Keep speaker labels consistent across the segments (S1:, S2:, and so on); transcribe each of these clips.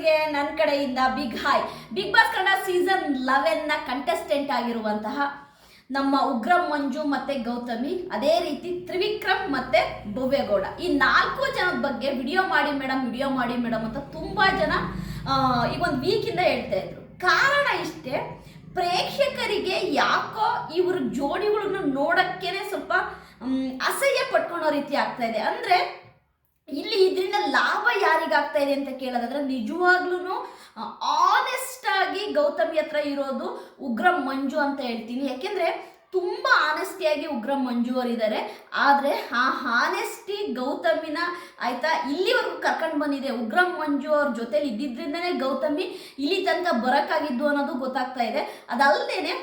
S1: ವ್ಯೂವರ್ಸ್ಗೆ ನನ್ನ ಕಡೆಯಿಂದ Bigg hi Bigg Boss Kannada season ಲೆವೆನ್ನ contestant ಆಗಿರುವಂತಹ ನಮ್ಮ ಉಗ್ರಂ ಮಂಜು ಮತ್ತೆ ಗೌತಮಿ, ಅದೇ ರೀತಿ ತ್ರಿವಿಕ್ರಮ್ ಮತ್ತೆ ಭವ್ಯಗೌಡ. ಈ ನಾಲ್ಕು ಜನದ ಬಗ್ಗೆ ವಿಡಿಯೋ ಮಾಡಿ ಮೇಡಮ್ ವಿಡಿಯೋ ಮಾಡಿ ಮೇಡಮ್ ಅಂತ ತುಂಬಾ ಜನ ಈಗ ಒಂದು ವೀಕಿಂದ ಹೇಳ್ತಾ ಇದ್ರು. ಕಾರಣ ಇಷ್ಟೇ, ಪ್ರೇಕ್ಷಕರಿಗೆ ಯಾಕೋ ಇವ್ರ ಜೋಡಿಗಳನ್ನ ನೋಡಕ್ಕೇನೆ ಸ್ವಲ್ಪ ಅಸಹ್ಯ ಪಟ್ಕೊಳ್ಳೋ ರೀತಿ ಆಗ್ತಾ ಇದೆ. ಅಂದ್ರೆ ಇಲ್ಲಿ ಇದರಿಂದ ಲಾಭ ಯಾರಿಗಾಗ್ತಾ ಇದೆ ಅಂತ ಕೇಳೋದಾದ್ರೆ ನಿಜವಾಗ್ಲೂ ಆನೆಸ್ಟ್ ಆಗಿ ಗೌತಮಿ ಹತ್ರ ಇರೋದು ಉಗ್ರ ಮಂಜು ಅಂತ ಹೇಳ್ತೀನಿ. ಯಾಕೆಂದ್ರೆ ತುಂಬಾ ಆನೆಸ್ಟಿಯಾಗಿ ಉಗ್ರ ಮಂಜು ಅವರಿದ್ದಾರೆ. ಆದರೆ ಆ ಹಾನೆಸ್ಟಿ ಗೌತಮಿನ ಆಯ್ತಾ, ಇಲ್ಲಿವರೆಗೂ ಕರ್ಕೊಂಡು ಬಂದಿದೆ ಉಗ್ರ ಮಂಜು ಅವ್ರ ಜೊತೆಲಿ ಇದ್ದಿದ್ರಿಂದನೇ ಗೌತಮಿ ಇಲ್ಲಿ ತನಕ ಬರಕ್ಕಾಗಿದ್ದು ಅನ್ನೋದು ಗೊತ್ತಾಗ್ತಾ ಇದೆ. ಅದಲ್ಲದೇನೆ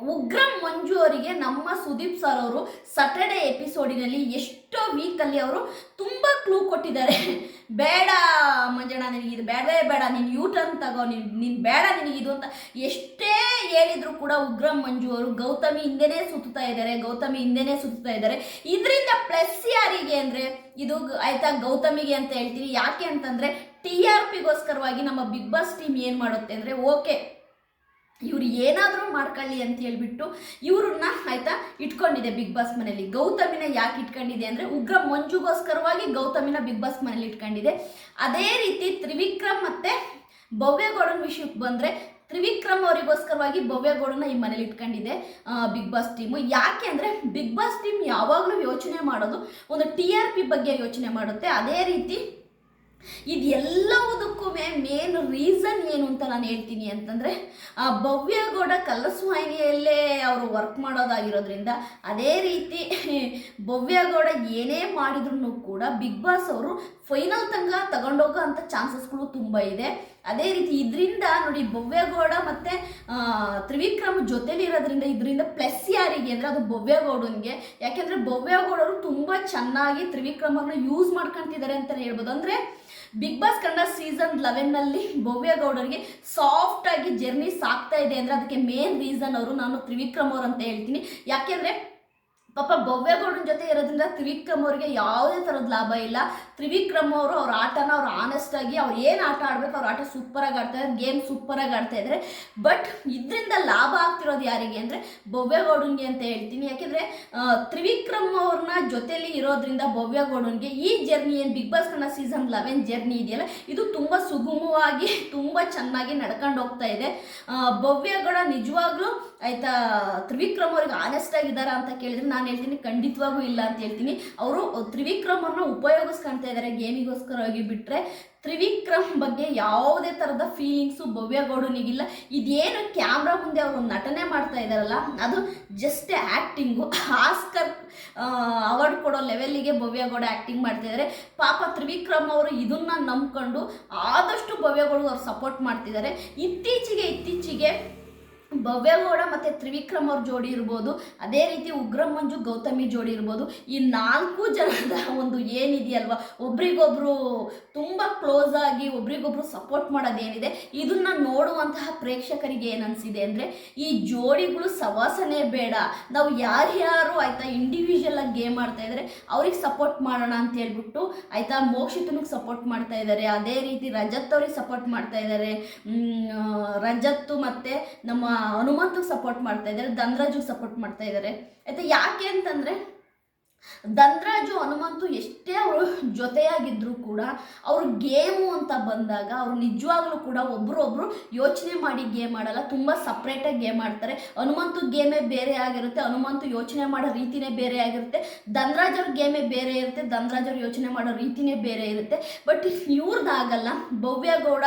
S1: ಉಗ್ರಂ ಮಂಜು ಅವರಿಗೆ ನಮ್ಮ ಸುದೀಪ್ ಸರ್ ಅವರು ಸಟರ್ಡೆ ಎಪಿಸೋಡಿನಲ್ಲಿ ಎಷ್ಟೋ ವೀಕಲ್ಲಿ ಅವರು ತುಂಬ ಕ್ಲೂ ಕೊಟ್ಟಿದ್ದಾರೆ. ಬೇಡ ಮಂಜಣ್ಣ, ನಿನಗೆ ಇದು ಬೇಡವೇ ಬೇಡ, ನೀನು ಯೂ ಟರ್ನ್ ತಗೋ, ನೀನು ನೀನು ಬೇಡ ನಿನಗೆ ಇದು ಅಂತ ಎಷ್ಟೇ ಹೇಳಿದ್ರು ಕೂಡ ಉಗ್ರಂ ಮಂಜು ಅವರು ಗೌತಮಿ ಹಿಂದೆನೇ ಸುತ್ತಾ ಇದ್ದಾರೆ, ಗೌತಮಿ ಹಿಂದೆನೇ ಸುತ್ತಾ ಇದ್ದಾರೆ. ಇದರಿಂದ ಪ್ಲಸ್ ಯಾರಿಗೆ ಅಂದರೆ ಇದು ಆಯಿತಾ ಗೌತಮಿಗೆ ಅಂತ ಹೇಳ್ತೀನಿ ಯಾಕೆ ಅಂತಂದರೆ ಟಿ ಆರ್ ಪಿಗೋಸ್ಕರವಾಗಿ ನಮ್ಮ ಬಿಗ್ ಬಾಸ್ ಟೀಮ್ ಏನು ಮಾಡುತ್ತೆ ಅಂದರೆ ಓಕೆ ಇವ್ರು ಏನಾದರೂ ಮಾಡ್ಕೊಳ್ಳಿ ಅಂತ ಹೇಳ್ಬಿಟ್ಟು ಇವ್ರನ್ನ ಆಯ್ತಾ ಇಟ್ಕೊಂಡಿದೆ ಬಿಗ್ ಬಾಸ್ ಮನೇಲಿ ಗೌತಮಿನ ಯಾಕೆ ಇಟ್ಕೊಂಡಿದೆ ಅಂದರೆ ಉಗ್ರ ಮಂಜುಗೋಸ್ಕರವಾಗಿ ಗೌತಮಿನ ಬಿಗ್ ಬಾಸ್ ಮನೇಲಿ ಇಟ್ಕೊಂಡಿದೆ. ಅದೇ ರೀತಿ ತ್ರಿವಿಕ್ರಮ್ ಮತ್ತೆ ಭವ್ಯಗೌಡನ ವಿಷಯಕ್ಕೆ ಬಂದರೆ ತ್ರಿವಿಕ್ರಮ್ ಅವರಿಗೋಸ್ಕರವಾಗಿ ಭವ್ಯಗೌಡನ ಈ ಮನೇಲಿ ಇಟ್ಕೊಂಡಿದೆ ಬಿಗ್ ಬಾಸ್ ಟೀಮು ಯಾಕೆ ಅಂದರೆ ಬಿಗ್ ಬಾಸ್ ಟೀಮ್ ಯಾವಾಗಲೂ ಯೋಚನೆ ಮಾಡೋದು ಒಂದು ಟಿ ಆರ್ ಪಿ ಬಗ್ಗೆ ಯೋಚನೆ ಮಾಡುತ್ತೆ. ಅದೇ ರೀತಿ ಇದೆಲ್ಲವುದಕ್ಕೂ ಮೇನ್ ರೀಸನ್ ಏನು ಅಂತ ನಾನು ಹೇಳ್ತೀನಿ ಅಂತಂದರೆ ಭವ್ಯಗೌಡ ಕಲ್ಲಸ್ವಾಹಿನಿಯಲ್ಲೇ ಅವರು ವರ್ಕ್ ಮಾಡೋದಾಗಿರೋದ್ರಿಂದ ಅದೇ ರೀತಿ ಭವ್ಯಗೌಡ ಏನೇ ಮಾಡಿದ್ರು ಕೂಡ ಬಿಗ್ ಬಾಸ್ ಅವರು ಫೈನಲ್ ತನಕ ತಗೊಂಡೋಗೋ ಅಂಥ ಚಾನ್ಸಸ್ಗಳು ತುಂಬ ಇದೆ. ಅದೇ ರೀತಿ ಇದರಿಂದ ನೋಡಿ ಭವ್ಯಗೌಡ ಮತ್ತು ತ್ರಿವಿಕ್ರಮ್ ಜೊತೆಲಿರೋದ್ರಿಂದ ಇದರಿಂದ ಪ್ಲಸ್ ಯಾರಿಗೆ ಅಂದರೆ ಅದು ಭವ್ಯಗೌಡನಿಗೆ. ಯಾಕೆಂದರೆ ಭವ್ಯಗೌಡರು ತುಂಬ ಚೆನ್ನಾಗಿ ತ್ರಿವಿಕ್ರಮ್ ಅವ್ರನ್ನ ಯೂಸ್ ಮಾಡ್ಕೊಂತಿದ್ದಾರೆ ಅಂತಲೇ ಹೇಳ್ಬೋದು. ಅಂದರೆ ಬಿಗ್ ಬಾಸ್ ಕನ್ನಡ ಸೀಸನ್ ಲೆವೆನ್ನಲ್ಲಿ ಭವ್ಯಗೌಡರಿಗೆ ಸಾಫ್ಟ್ ಆಗಿ ಜರ್ನಿ ಸಾಕ್ತಾ ಇದೆ ಅಂದರೆ ಅದಕ್ಕೆ ಮೇನ್ ರೀಸನ್ ಅವರು ನಾನು ತ್ರಿವಿಕ್ರಮ್ ಅವ್ರು ಅಂತ ಹೇಳ್ತೀನಿ. ಯಾಕೆಂದರೆ ಭವ್ಯಗೌಡನ ಜೊತೆ ಇರೋದ್ರಿಂದ ತ್ರಿವಿಕ್ರಮ್ ಅವ್ರಿಗೆ ಯಾವುದೇ ಥರದ ಲಾಭ ಇಲ್ಲ. ತ್ರಿವಿಕ್ರಮ್ ಅವರು ಅವ್ರ ಆಟನ ಅವ್ರು ಆನೆಸ್ಟ್ ಆಗಿ ಅವ್ರು ಏನು ಆಟ ಆಡ್ಬೇಕು ಅವ್ರ ಆಟ ಸೂಪರಾಗಿ ಆಡ್ತಾ ಇದ್ದಾರೆ ಗೇಮ್ ಸೂಪರಾಗಿ ಆಡ್ತಾ ಇದ್ದಾರೆ ಬಟ್ ಇದರಿಂದ ಲಾಭ ಆಗ್ತಿರೋದು ಯಾರಿಗೆ ಅಂದರೆ ಭವ್ಯಗೌಡನ್ಗೆ ಅಂತ ಹೇಳ್ತೀನಿ. ಯಾಕೆಂದರೆ ತ್ರಿವಿಕ್ರಮ್ ಅವ್ರನ್ನ ಜೊತೆಲಿ ಇರೋದ್ರಿಂದ ಭವ್ಯಗೌಡನ್ಗೆ ಈ ಜರ್ನಿ ಏನು Bigg Boss Kannada season eleven journey ಇದೆಯಲ್ಲ, ಇದು ತುಂಬ ಸುಗಮವಾಗಿ, ತುಂಬ ಚೆನ್ನಾಗಿ ನಡ್ಕೊಂಡು ಹೋಗ್ತಾ ಇದೆ. ಭವ್ಯಗೌಡ ನಿಜವಾಗ್ಲೂ ಆಯ್ತಾ, ತ್ರಿವಿಕ್ರಮ್ ಅವ್ರಿಗೆ ಆನೆಸ್ಟ್ ಆಗಿದ್ದಾರಾ ಅಂತ ಕೇಳಿದ್ರೆ ನಾನು ಹೇಳ್ತೀನಿ ಖಂಡಿತವಾಗೂ ಇಲ್ಲ ಅಂತ ಹೇಳ್ತೀನಿ. ಅವರು, ತ್ರಿವಿಕ್ರಮ್ ಅವ್ರನ್ನ ಉಪಯೋಗಿಸ್ಕೊಂತ ಇದ್ದಾರೆ ಗೇಮಿಗೋಸ್ಕರವಾಗಿ ಬಿಟ್ಟರೆ ತ್ರಿವಿಕ್ರಮ್ ಬಗ್ಗೆ ಯಾವುದೇ ಥರದ ಫೀಲಿಂಗ್ಸು ಭವ್ಯಗೌಡನಿಗಿಲ್ಲ. ಇದೇನು ಕ್ಯಾಮ್ರಾ ಮುಂದೆ ಅವರು ನಟನೆ ಮಾಡ್ತಾ ಇದ್ದಾರಲ್ಲ ಅದು ಜಸ್ಟ್ ಆ್ಯಕ್ಟಿಂಗು ಆಸ್ಕರ್ ಅವಾರ್ಡ್ ಕೊಡೋ ಲೆವೆಲ್ಲಿಗೆ ಭವ್ಯಗೌಡ ಆ್ಯಕ್ಟಿಂಗ್ ಮಾಡ್ತಾ ಇದ್ದಾರೆ ಪಾಪ ತ್ರಿವಿಕ್ರಮ್ ಅವರು ಇದನ್ನ ನಂಬ್ಕೊಂಡು ಆದಷ್ಟು ಭವ್ಯಗಳು ಅವ್ರು ಸಪೋರ್ಟ್ ಮಾಡ್ತಿದ್ದಾರೆ ಇತ್ತೀಚೆಗೆ ಇತ್ತೀಚೆಗೆ ಭವ್ಯಗೌಡ ಮತ್ತು ತ್ರಿವಿಕ್ರಮ್ ಅವ್ರ ಜೋಡಿ ಇರ್ಬೋದು. ಅದೇ ರೀತಿ ಉಗ್ರ ಮಂಜು ಗೌತಮಿ ಜೋಡಿ ಇರ್ಬೋದು. ಈ ನಾಲ್ಕು ಜನದ ಒಂದು ಏನಿದೆಯಲ್ವಾ? ಒಬ್ರಿಗೊಬ್ರು ತುಂಬ ಕ್ಲೋಸ್ ಆಗಿ ಒಬ್ರಿಗೊಬ್ರು ಸಪೋರ್ಟ್ ಮಾಡೋದೇನಿದೆ, ಇದನ್ನ ನೋಡುವಂತಹ ಪ್ರೇಕ್ಷಕರಿಗೆ ಏನು ಅನಿಸಿದೆ ಅಂದರೆ, ಈ ಜೋಡಿಗಳು ಸವಾಸನೆ ಬೇಡ. ನಾವು ಯಾರ್ಯಾರು ಆಯ್ತಾ ಇಂಡಿವಿಜುವಲ್ ಆಗಿ ಗೇಮ್ ಆಡ್ತಾ ಇದ್ದಾರೆ ಅವ್ರಿಗೆ ಸಪೋರ್ಟ್ ಮಾಡೋಣ ಅಂತ ಹೇಳ್ಬಿಟ್ಟು, ಆಯ್ತಾ ಮೋಕ್ಷಿತನಿಗೆ ಸಪೋರ್ಟ್ ಮಾಡ್ತಾ ಇದ್ದಾರೆ ಅದೇ ರೀತಿ ರಜತ್ ಅವ್ರಿಗೆ ಸಪೋರ್ಟ್ ಮಾಡ್ತಾ ಇದ್ದಾರೆ ರಜತ್ತು ಮತ್ತೆ ನಮ್ಮ ಹನುಮಂತಗೆ ಸಪೋರ್ಟ್ ಮಾಡ್ತಾ ಇದ್ದಾರೆ ಧನ್ರಾಜಿಗೆ ಸಪೋರ್ಟ್ ಮಾಡ್ತಾ ಇದ್ದಾರೆ ಆಯ್ತಾ ಯಾಕೆ ಅಂತಂದ್ರೆ ಧನ್ರಾಜು, ಹನುಮಂತು ಎಷ್ಟೇ ಅವರು ಜೊತೆಯಾಗಿದ್ರು ಕೂಡ ಅವರು ಗೇಮು ಅಂತ ಬಂದಾಗ ಅವರು ನಿಜವಾಗ್ಲೂ ಕೂಡ ಒಬ್ರೊಬ್ರು ಯೋಚನೆ ಮಾಡಿ ಗೇಮ್ ಆಡಲ್ಲ, ತುಂಬ ಸಪ್ರೇಟಾಗಿ ಗೇಮ್ ಆಡ್ತಾರೆ. ಹನುಮಂತು ಗೇಮೇ ಬೇರೆ ಆಗಿರುತ್ತೆ, ಹನುಮಂತು ಯೋಚನೆ ಮಾಡೋ ರೀತಿನೇ ಬೇರೆ ಆಗಿರುತ್ತೆ. ಧನ್ರಾಜ್ ಅವ್ರ ಗೇಮೇ ಬೇರೆ ಇರುತ್ತೆ, ಧನ್ರಾಜ್ ಯೋಚನೆ ಮಾಡೋ ರೀತಿನೇ ಬೇರೆ ಇರುತ್ತೆ. ಬಟ್ ಇವ್ರದ್ದಾಗಲ್ಲ ಭವ್ಯಗೌಡ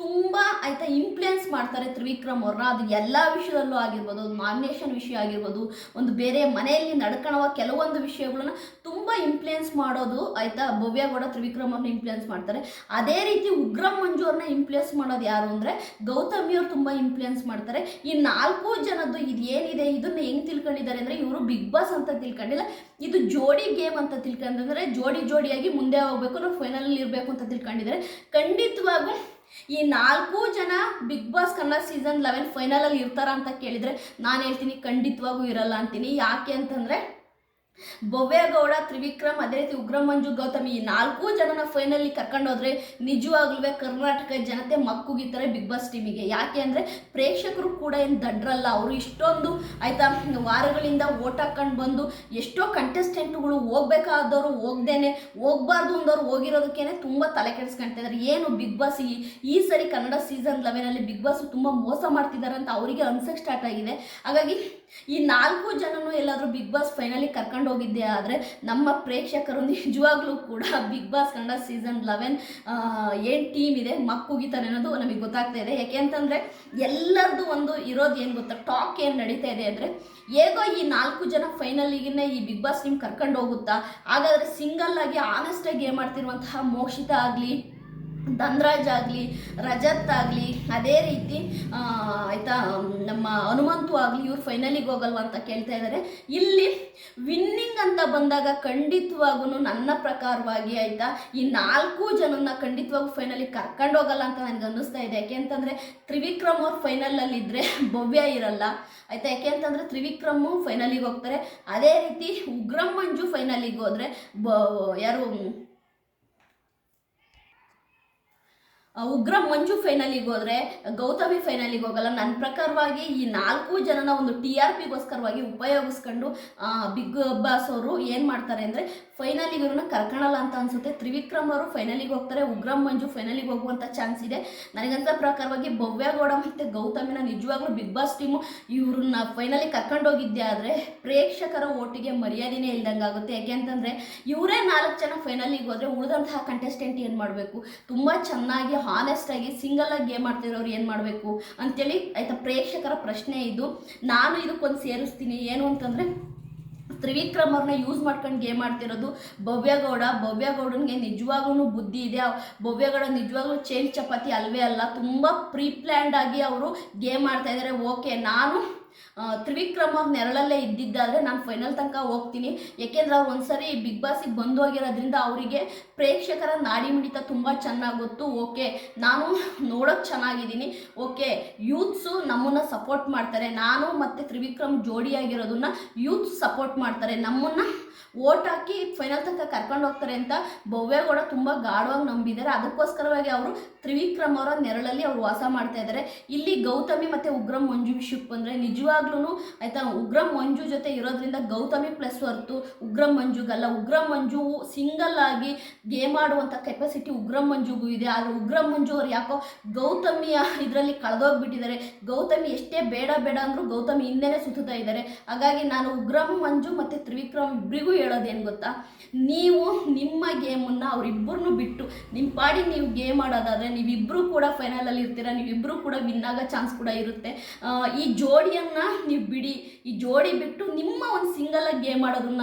S1: ತುಂಬ ಆಯಿತಾ ಇನ್ಫ್ಲುಯೆನ್ಸ್ ಮಾಡ್ತಾರೆ ತ್ರಿವಿಕ್ರಮ್ ಅವ್ರನ್ನ. ಅದು ಎಲ್ಲ ವಿಷಯದಲ್ಲೂ ಆಗಿರ್ಬೋದು, ಒಂದು ನಾಮಿನೇಷನ್ ವಿಷಯ ಆಗಿರ್ಬೋದು, ಒಂದು ಬೇರೆ ಮನೆಯಲ್ಲಿ ನಡ್ಕೊಳ್ಳುವ ಕೆಲವೊಂದು ವಿಷಯಗಳನ್ನ ತುಂಬ ಇನ್ಫ್ಲುಯೆನ್ಸ್ ಮಾಡೋದು ಆಯ್ತಾ ಕೂಡ ತ್ರಿವಿಕ್ರಮ್ ಅವ್ರನ್ನ ಇನ್ಫ್ಲುಯೆನ್ಸ್ ಮಾಡ್ತಾರೆ. ಅದೇ ರೀತಿ ಉಗ್ರಂ ಮಂಜು ಅವ್ರನ್ನ ಇನ್ಫ್ಲುಯೆನ್ಸ್ ಮಾಡೋದು ಯಾರು ಅಂದರೆ ಗೌತಮಿ ಅವ್ರು ತುಂಬ ಇನ್ಫ್ಲುಯೆನ್ಸ್ ಮಾಡ್ತಾರೆ. ಈ ನಾಲ್ಕು ಜನದ್ದು ಇದು ಏನಿದೆ, ಇದನ್ನ ಹೆಂಗೆ ತಿಳ್ಕೊಂಡಿದ್ದಾರೆ ಅಂದರೆ ಇವರು ಬಿಗ್ ಬಾಸ್ ಅಂತ ತಿಳ್ಕೊಂಡಿಲ್ಲ. ಇದು ಜೋಡಿ ಗೇಮ್ ಅಂತ ತಿಳ್ಕೊಂಡ್ರೆ ಜೋಡಿ ಜೋಡಿಯಾಗಿ ಮುಂದೆ ಹೋಗ್ಬೇಕು, ನಾವು ಫೈನಲ್ ಇರಬೇಕು ಅಂತ ತಿಳ್ಕೊಂಡಿದ್ದಾರೆ. ಖಂಡಿತವಾಗೂ ಈ ನಾಲ್ಕು ಜನ Bigg Boss Kannada season eleven ಫೈನಲಲ್ಲಿ ಇರ್ತಾರ ಅಂತ ಕೇಳಿದರೆ ನಾನು ಹೇಳ್ತೀನಿ, ಖಂಡಿತವಾಗೂ ಇರಲ್ಲ ಅಂತೀನಿ. ಯಾಕೆ ಅಂತಂದರೆ ಭವ್ಯಗೌಡ, ತ್ರಿವಿಕ್ರಮ್ ಅದೇ ರೀತಿ ಉಗ್ರ ಮಂಜು ಗೌತಮಿ ಈ ನಾಲ್ಕು ಜನನ ಫೈನಲಿ ಕರ್ಕೊಂಡು ಹೋದ್ರೆ ನಿಜವಾಗ್ಲೂ ಕರ್ನಾಟಕ ಜನತೆ ಮಕ್ಕುಗಿತಾರೆ ಬಿಗ್ ಬಾಸ್ ಟೀಮಿಗೆ ಯಾಕೆ ಅಂದರೆ ಪ್ರೇಕ್ಷಕರು ಕೂಡ ಏನು ದಡ್ರಲ್ಲ, ಅವರು ಇಷ್ಟೊಂದು ಆಯ್ತಾ, ವಾರಗಳಿಂದ ಓಟ್ ಹಾಕೊಂಡು ಬಂದು ಎಷ್ಟೋ ಕಂಟೆಸ್ಟೆಂಟ್ಗಳು ಹೋಗ್ಬೇಕಾದವರು ಹೋಗ್ದೇನೆ, ಹೋಗ್ಬಾರ್ದು ಅಂದವ್ರು ಹೋಗಿರೋದಕ್ಕೇನೆ ತುಂಬ ತಲೆ ಕೆಡಿಸ್ಕೊಂತಿದ್ದಾರೆ ಏನು ಬಿಗ್ ಬಾಸ್ ಈ ಈ ಸರಿ ಕನ್ನಡ ಸೀಸನ್ ಲೆವೆನಲ್ಲಿ ಬಿಗ್ ಬಾಸ್ ತುಂಬ ಮೋಸ ಮಾಡ್ತಿದ್ದಾರೆ ಅಂತ ಅವರಿಗೆ ಅನ್ಸಕ್ಕೆ ಸ್ಟಾರ್ಟ್ ಆಗಿದೆ. ಹಾಗಾಗಿ ಈ ನಾಲ್ಕು ಜನನು ಎಲ್ಲಾದರೂ ಬಿಗ್ ಬಾಸ್ ಫೈನಲಿ ಕರ್ಕೊಂಡು ಹೋಗಿದ್ದೆ ಆದರೆ ನಮ್ಮ ಪ್ರೇಕ್ಷಕರು ನಿಜವಾಗ್ಲೂ ಕೂಡ Bigg Boss Kannada season eleven ಏನು ಟೀಮ್ ಇದೆ ಮಕ್ಕುಗಿತಾರೆ ಅನ್ನೋದು ನಮಗೆ ಗೊತ್ತಾಗ್ತಾ ಇದೆ. ಯಾಕೆ ಅಂತಂದರೆ ಎಲ್ಲರದು ಒಂದು ಇರೋದು ಏನು ಗೊತ್ತಾ? ಟಾಕ್ ಏನು ನಡೀತಾ ಇದೆ ಅಂದರೆ ಹೇಗೋ ಈ ನಾಲ್ಕು ಜನ ಫೈನಲಿಗೆ ಈ ಬಿಗ್ ಬಾಸ್ ಟೀಮ್ ಕರ್ಕೊಂಡು ಹೋಗುತ್ತಾ? ಹಾಗಾದರೆ ಸಿಂಗಲ್ ಆಗಿ ಆನೆಸ್ಟಾಗಿ ಏನು ಮಾಡ್ತಿರುವಂತಹ ಮೋಕ್ಷಿತ ಆಗಲಿ ಧನ್ರಾಜ್ ಆಗಲಿ ರಜತ್ ಆಗಲಿ ಅದೇ ರೀತಿ ಆಯಿತಾ, ನಮ್ಮ ಹನುಮಂತು ಆಗಲಿ ಇವ್ರು ಫೈನಲಿಗೆ ಹೋಗಲ್ವಾ ಅಂತ ಕೇಳ್ತಾ ಇದ್ದಾರೆ ಇಲ್ಲಿ ವಿನ್ನಿಂಗ್ ಅಂತ ಬಂದಾಗ ಖಂಡಿತವಾಗೂ ನನ್ನ ಪ್ರಕಾರವಾಗಿ ಆಯಿತಾ, ಈ ನಾಲ್ಕು ಜನನ್ನ ಖಂಡಿತವಾಗೂ ಫೈನಲಿ ಕರ್ಕೊಂಡು ಹೋಗಲ್ಲ ಅಂತ ನನಗೆ ಅನ್ನಿಸ್ತಾ ಇದೆ. ಯಾಕೆ ಅಂತಂದರೆ, ತ್ರಿವಿಕ್ರಮ್ ಅವ್ರು ಫೈನಲಲ್ಲಿದ್ದರೆ ಭವ್ಯ ಇರಲ್ಲ. ಆಯಿತಾ, ಯಾಕೆ ಅಂತಂದರೆ ತ್ರಿವಿಕ್ರಮು ಫೈನಲಿಗೆ ಹೋಗ್ತಾರೆ. ಅದೇ ರೀತಿ ಉಗ್ರಂ ಮಂಜು ಫೈನಲಿಗೆ ಹೋದರೆ, ಬ, ಯಾರು ಆ, ಉಗ್ರ ಮಂಜು ಫೈನಲಿಗೆ ಹೋದ್ರೆ, ಗೌತಮಿ ಫೈನಲಿಗೆ ಹೋಗಲ್ಲ. ನನ್ನ ಪ್ರಕಾರವಾಗಿ ಈ ನಾಲ್ಕು ಜನನ ಒಂದು ಟಿ ಆರ್ ಪಿಗೋಸ್ಕರವಾಗಿ ಉಪಯೋಗಿಸ್ಕೊಂಡು ಬಿಗ್ ಬಾಸ್ ಅವರು ಏನು ಮಾಡ್ತಾರೆ ಅಂದರೆ ಫೈನಲಿಗೆ ಇವ್ರನ್ನ ಕರ್ಕೊಳಲ್ಲ ಅಂತ ಅನ್ಸುತ್ತೆ. ತ್ರಿವಿಕ್ರಮ್ ಅವರು ಫೈನಲಿಗೆ ಹೋಗ್ತಾರೆ. ಉಗ್ರಂ ಮಂಜು ಫೈನಲಿಗೆ ಹೋಗುವಂಥ ಚಾನ್ಸ್ ಇದೆ. ನನಗಂತ ಪ್ರಕಾರವಾಗಿ ಭವ್ಯಗೌಡ ಮತ್ತು ಗೌತಮಿನ ನಿಜವಾಗ್ಲೂ ಬಿಗ್ ಬಾಸ್ ಟೀಮು ಇವ್ರನ್ನ ಫೈನಲಿ ಕರ್ಕೊಂಡೋಗಿದ್ದೆ ಆದರೆ, ಪ್ರೇಕ್ಷಕರ ಓಟಿಗೆ ಮರ್ಯಾದೆನೇ ಇಲ್ದಂಗೆ ಆಗುತ್ತೆ. ಯಾಕೆ ಅಂತಂದರೆ, ಇವರೇ ನಾಲ್ಕು ಜನ ಫೈನಲಿಗೆ ಹೋದರೆ ಉಳಿದಂತಹ ಕಂಟೆಸ್ಟೆಂಟ್ ಏನು ಮಾಡಬೇಕು? ತುಂಬ ಚೆನ್ನಾಗಿ ಹಾನೆಸ್ಟಾಗಿ ಆಗಿ ಗೇಮ್ ಮಾಡ್ತಿರೋರು ಏನು ಮಾಡಬೇಕು ಅಂತೇಳಿ ಆಯಿತಾ ಪ್ರೇಕ್ಷಕರ ಪ್ರಶ್ನೆ ಇದು. ನಾನು ಇದಕ್ಕೊಂದು ಸೇರಿಸ್ತೀನಿ. ಏನು ಅಂತಂದರೆ, ತ್ರಿವಿಕ್ರಮ್ ಯೂಸ್ ಮಾಡ್ಕೊಂಡು ಗೇಮ್ ಆಡ್ತಿರೋದು ಭವ್ಯಗೌಡ. ಭವ್ಯಗೌಡನಿಗೆ ನಿಜವಾಗ್ಲೂ ಬುದ್ಧಿ ಇದೆ. ಭವ್ಯಗೌಡ ನಿಜವಾಗ್ಲೂ ಚೇಂಜ್ ಚಪಾತಿ ಅಲ್ವೇ ಅಲ್ಲ. ತುಂಬ ಪ್ರೀಪ್ಲ್ಯಾಂಡ್ ಆಗಿ ಅವರು ಗೇಮ್ ಆಡ್ತಾ ಇದ್ದಾರೆ ಓಕೆ ನಾನು ತ್ರಿವಿಕ್ರಮ್ ನೆರಳಲ್ಲೇ ಇದ್ದಿದ್ದಾದರೆ ನಾನು ಫೈನಲ್ ತನಕ ಹೋಗ್ತೀನಿ. ಯಾಕೆಂದ್ರೆ ಅವ್ರು ಒಂದ್ಸರಿ ಬಿಗ್ ಬಾಸಿಗೆ ಬಂದು ಹೋಗಿರೋದ್ರಿಂದ ಅವರಿಗೆ ಪ್ರೇಕ್ಷಕರ ನಾಡಿ ಮಿಡಿತ ತುಂಬ ಚೆನ್ನಾಗಿ ಗೊತ್ತು ಓಕೆ, ನಾನು ನೋಡೋಕೆ ಚೆನ್ನಾಗಿದ್ದೀನಿ. ಓಕೆ ಯೂತ್ಸು ನಮ್ಮನ್ನು ಸಪೋರ್ಟ್ ಮಾಡ್ತಾರೆ. ನಾನು ಮತ್ತು ತ್ರಿವಿಕ್ರಮ್ ಜೋಡಿಯಾಗಿರೋದನ್ನ ಯೂತ್ ಸಪೋರ್ಟ್ ಮಾಡ್ತಾರೆ. ನಮ್ಮನ್ನು ಓಟ್ ಹಾಕಿ ಫೈನಲ್ ತನಕ ಕರ್ಕೊಂಡು ಹೋಗ್ತಾರೆ ಅಂತ ಭವ್ಯಗೌಡ ತುಂಬ ಗಾಢವಾಗಿ ನಂಬಿದ್ದಾರೆ. ಅದಕ್ಕೋಸ್ಕರವಾಗಿ ಅವರು ತ್ರಿವಿಕ್ರಮ್ ಅವರ ನೆರಳಲ್ಲಿ ಅವರು ವಾಸ ಮಾಡ್ತಾ ಇದ್ದಾರೆ. ಇಲ್ಲಿ ಗೌತಮಿ ಮತ್ತು ಉಗ್ರಂ ಮಂಜು ವಿಷಯಕ್ಕೆ ಬಂದರೆ ನಿಜವಾಗ್ಲೂ ಆಯಿತಾ, ಉಗ್ರಂ ಮಂಜು ಜೊತೆ ಇರೋದ್ರಿಂದ ಗೌತಮಿ ಪ್ಲಸ್ ಹೊರತು ಉಗ್ರಂ ಮಂಜುಗಲ್ಲ. ಉಗ್ರಂ ಮಂಜು ಸಿಂಗಲ್ ಆಗಿ ಗೇಮ್ ಆಡುವಂಥ ಕೆಪಾಸಿಟಿ ಉಗ್ರಂ ಮಂಜುಗೂ ಇದೆ. ಆದರೆ ಉಗ್ರಂ ಮಂಜು ಅವ್ರು ಯಾಕೋ ಗೌತಮಿಯ ಇದರಲ್ಲಿ ಕಳೆದೋಗ್ಬಿಟ್ಟಿದ್ದಾರೆ. ಗೌತಮಿ ಎಷ್ಟೇ ಬೇಡ ಬೇಡ ಅಂದರೂ ಗೌತಮಿ ಹಿಂದೆನೇ ಸುತ್ತುತ್ತಾ ಇದ್ದಾರೆ. ಹಾಗಾಗಿ ನಾನು ಉಗ್ರಂ ಮಂಜು ಮತ್ತು ತ್ರಿವಿಕ್ರಮ್ ಇಬ್ಬರಿಗೂ ಹೇಳೋದೇನು ಗೊತ್ತಾ? ನೀವು ನಿಮ್ಮ ಗೇಮನ್ನು ಅವರಿಬ್ಬರನ್ನು ಬಿಟ್ಟು ನಿಮ್ಮ ಪಾಡಿ ನೀವು ಗೇಮ್ ಆಡೋದಾದರೆ ನೀವಿಬ್ಬರೂ ಕೂಡ ಫೈನಲಲ್ಲಿ ಇರ್ತೀರ ನೀವಿಬ್ಬರೂ ಕೂಡ ವಿನ್ ಆಗೋ ಚಾನ್ಸ್ ಕೂಡ ಇರುತ್ತೆ. ಈ ಜೋಡಿಯನ್ನು ನೀವು ಬಿಡಿ. ಈ ಜೋಡಿ ಬಿಟ್ಟು ನಿಮ್ಮ ಒಂದು ಸಿಂಗಲಾಗಿ ಗೇಮ್ ಆಡೋದನ್ನ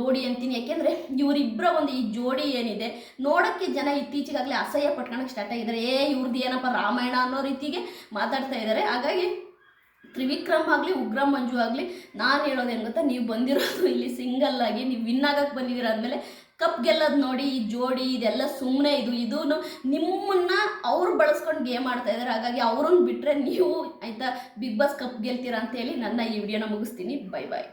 S1: ನೋಡಿ ಅಂತೀನಿ. ಯಾಕೆಂದರೆ ಇವರಿಬ್ಬರ ಒಂದು ಈ ಜೋಡಿ ಏನಿದೆ, ನೋಡೋಕ್ಕೆ ಜನ ಇತ್ತೀಚೆಗಾಗಲೇ ಅಸಹ್ಯ ಪಟ್ಕೊಳಕ್ಕೆ ಸ್ಟಾರ್ಟ್ ಆಗಿದ್ದಾರೆ. ಏ ಇವ್ರದ್ದು ಏನಪ್ಪ ರಾಮಾಯಣ ಅನ್ನೋ ರೀತಿಗೆ ಮಾತಾಡ್ತಾ ಇದ್ದಾರೆ ಹಾಗಾಗಿ ತ್ರಿವಿಕ್ರಮ್ ಆಗಲಿ ಉಗ್ರ ಮಂಜು ಆಗಲಿ, ನಾನು ಹೇಳೋದು ಗೊತ್ತಾ? ನೀವು ಬಂದಿರೋದು ಇಲ್ಲಿ ಸಿಂಗಲ್ ಆಗಿ, ನೀವು ವಿನ್ ಆಗಕ್ಕೆ ಬಂದಿದ್ದೀರ ಅಂದಮೇಲೆ ಕಪ್ ಗೆಲ್ಲೋದು ನೋಡಿ, ಈ ಜೋಡಿ, ಇದೆಲ್ಲ ಸುಮ್ಮನೆ ಇದು ಇದೂ ನಿಮ್ಮನ್ನ ಅವ್ರು ಬಳಸ್ಕೊಂಡು ಗೇಮ್ ಆಡ್ತಾ ಇದ್ದಾರೆ ಹಾಗಾಗಿ ಅವ್ರನ್ನ ಬಿಟ್ಟರೆ ನೀವು ಆಯಿತಾ ಬಿಗ್ ಬಾಸ್ ಕಪ್ ಗೆಲ್ತೀರಾ ಅಂತ ಹೇಳಿ ನನ್ನ ಈ ವಿಡಿಯೋನ ಮುಗಿಸ್ತೀನಿ. Bye bye